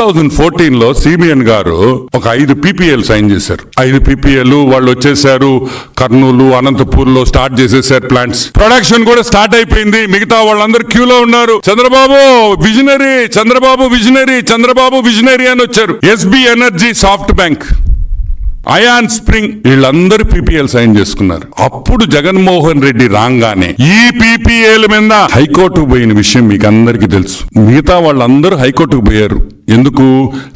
Thousand ఫోర్టీన్లో CBN గారు ఒక ఐదు పీపీఎల్ సైన్ చేశారు. ఐదు పీపీఎల్ వాళ్ళు వచ్చేసారు కర్నూలు అనంతపూర్లో స్టార్ట్ చేసేసారు ప్లాంట్స్ ప్రొడక్షన్ కూడా స్టార్ట్ అయిపోయింది. మిగతా వాళ్ళందరూ క్యూలో ఉన్నారు. Chandrababu visionary Chandrababu visionary Chandrababu visionary అని వచ్చారు. SB energy SoftBank ion spring వీళ్ళందరూ పీపీఎల్ సైన్ చేసుకున్నారు. అప్పుడు జగన్మోహన్ రెడ్డి రాగానే ఈ పీపీఎల్ మీద హైకోర్టుకు పోయిన విషయం మీకు అందరికీ తెలుసు. మిగతా వాళ్ళందరూ హైకోర్టుకు పోయారు. ఎందుకు?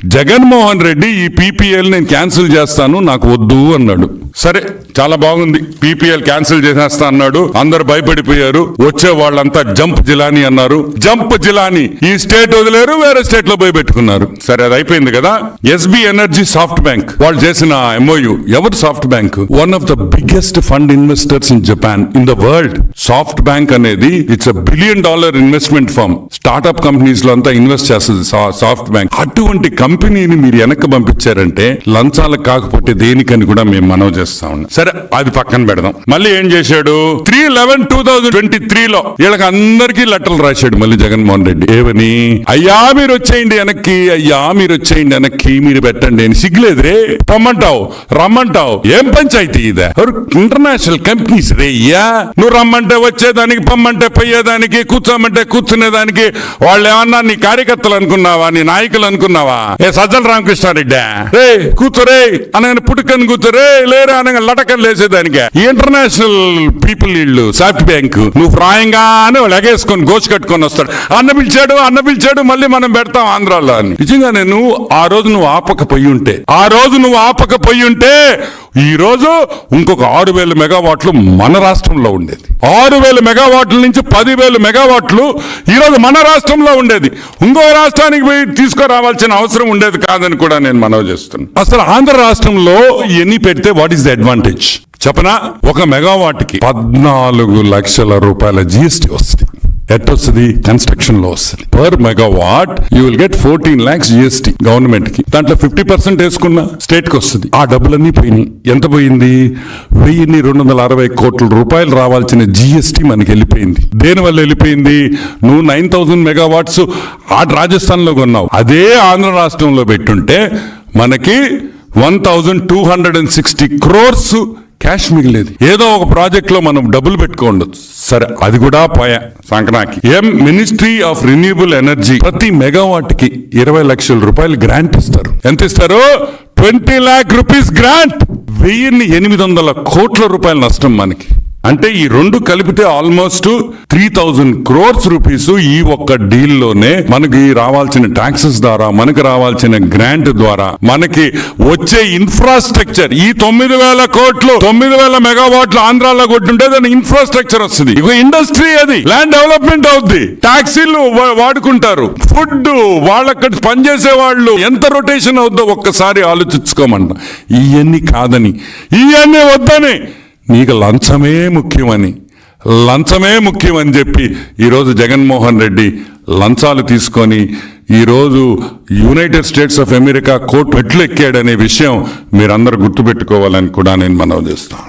జగన్మోహన్ రెడ్డి ఈ పీపీఎల్ నేను క్యాన్సిల్ చేస్తాను నాకు వద్దు అన్నాడు. సరే చాలా బాగుంది. పీపీఎల్ క్యాన్సిల్ చేసేస్తా అన్నాడు. అందరు భయపడిపోయారు. వచ్చే వాళ్ళంతా జంప్ జిలాని అన్నారు. జంప్ జిలాని. ఈ స్టేట్ వదిలేరు వేరే స్టేట్లో పోయి పెట్టుకున్నారు. సరే అది అయిపోయింది కదా? SB energy SoftBank. వాళ్ళు చేసిన ఎంఓయు ఎవరు SoftBank? One of the biggest fund investors in Japan in the world SoftBank అనేది it's a billion dollar investment firm startup కంపెనీస్లో అంతా ఇన్వెస్ట్ చేస్తుంది సాఫ్ట్ బ్యాంక్. అటువంటి కంపెనీని మీరు వెనక్కి పంపించారంటే లంచాలకు కాకపోతే దేనికని కూడా మేము మనవి చేస్తా ఉన్నా. సరే అది పక్కన పెడదాం. మళ్ళీ ఏం చేశాడు? Three eleven two thousand twenty three లో వీళ్ళకి అందరికీ లెటర్లు రాశాడు మళ్ళీ జగన్మోహన్ రెడ్డి. ఏమని? అయ్యా మీరు వచ్చేయండి వెనక్కి అయ్యా మీరు వచ్చేయండి వెనక్కి మీరు పెట్టండి అని సిగ్గులేదు రే పొమ్మంటావు రమ్మంటావు. ఏం పంచాయతీ ఇదే? ఇంటర్నేషనల్ కంపెనీస్ రే అయ్యా. నువ్వు రమ్మంటే వచ్చేదానికి పొమ్మంటే పోయేదానికి కూర్చోమంటే కూర్చునేదానికి వాళ్ళు ఏమన్నా నీ కార్యకర్తలు అనుకున్నావా నీ నాయకులు అనుకున్నావా? ఏ సజ్జల రామకృష్ణారెడ్డి? రే కూర్చోరే అనగానే పుట్టుకని కూర్చోరే లేరు అనగా లటకం లేచేదానికి ఇంటర్నేషనల్ పీపుల్ వీళ్ళు సాఫ్ట్ బ్యాంక్ నువ్వు ప్రాయంగానే వాళ్ళు ఎగేసుకొని గోచి కట్టుకొని వస్తాడు. అన్న పిలిచాడు అన్న పిలిచాడు మళ్ళీ మనం పెడతాం ఆంధ్రాలో అని. నిజంగా నువ్వు ఆ రోజు నువ్వు ఆపకపోయి ఉంటే ఆ రోజు నువ్వు ఆపకపోయి ఉంటే ఈరోజు ఇంకొక ఆరు వేల మెగావాట్లు మన రాష్ట్రంలో ఉండేది. ఆరు వేల మెగావాట్ల నుంచి పదివేల మెగావాట్లు ఈరోజు మన రాష్ట్రంలో ఉండేది. ఇంకో రాష్ట్రానికి పోయి తీసుకురావాల్సిన అవసరం ఉండేది కాదని కూడా నేను మనవి చేస్తున్నాను అసలు ఆంధ్ర రాష్ట్రంలో ఎన్ని పెడితే వాట్ ఈస్ ద అడ్వాంటేజ్? చెప్పనా? ఒక మెగావాట్కి పద్నాలుగు లక్షల రూపాయల జిఎస్టీ వస్తుంది ఎట్ వస్తుంది కన్స్ట్రక్షన్లో వస్తుంది per megawatt you will get fourteen lakhs GST గవర్నమెంట్కి. దాంట్లో ఫిఫ్టీ పర్సెంట్ వేసుకున్న స్టేట్కి వస్తుంది. ఆ డబ్బులన్నీ పోయినాయి. ఎంత పోయింది? వెయ్యిన్ని రెండు వందల అరవై కోట్ల రూపాయలు రావాల్సిన జిఎస్టీ మనకి వెళ్ళిపోయింది. దేని వల్ల వెళ్ళిపోయింది? నువ్వు నైన్ థౌసండ్ మెగావాట్స్ ఆ రాజస్థాన్లో కొన్నావు. అదే ఆంధ్ర రాష్ట్రంలో పెట్టుంటే మనకి one thousand two hundred and sixty crores cash మిగిలేదు. ఏదో ఒక ప్రాజెక్ట్లో మనం డబ్బులు పెట్టుకోండొచ్చు. సరే అది కూడా పోయా సంక్రాంతి ఏం మినిస్ట్రీ ఆఫ్ రిన్యూబుల్ ఎనర్జీ ప్రతి మెగావాట్కి ఇరవై లక్షల రూపాయలు గ్రాంట్ ఇస్తారు. ఎంత ఇస్తారు? Twenty lakh rupees grant. వెయ్యిన్ని ఎనిమిది వందల కోట్ల రూపాయల నష్టం మనకి. అంటే ఈ రెండు కలిపితే almost three thousand crores rupees ఈ ఒక్క డీల్లోనే మనకి రావాల్సిన ట్యాక్సెస్ ద్వారా మనకి రావాల్సిన గ్రాంట్ ద్వారా మనకి వచ్చే ఇన్ఫ్రాస్ట్రక్చర్ ఈ తొమ్మిది వేల కోట్లు తొమ్మిది వేల మెగావాట్లు ఆంధ్రాలో కొట్టుంటే దాని ఇన్ఫ్రాస్ట్రక్చర్ వస్తుంది. ఇక ఇండస్ట్రీ అది. ల్యాండ్ డెవలప్మెంట్ అవుద్ది. ట్యాక్సీలు వా- వాడుకుంటారు. ఫుడ్ వాళ్ళక్కడ పనిచేసే వాళ్ళు ఎంత రొటేషన్ అవుద్దో ఒక్కసారి ఆలోచించుకోమంట ఇవన్నీ కాదని ఇవన్నీ వద్దని నీకు లంచమే ముఖ్యమని లంచమే ముఖ్యమని చెప్పి ఈరోజు జగన్మోహన్ రెడ్డి లంచాలు తీసుకొని ఈరోజు United States of America court మెట్లు ఎక్కాడనే విషయం మీరందరూ గుర్తుపెట్టుకోవాలని కూడా నేను మనవి చేస్తాను.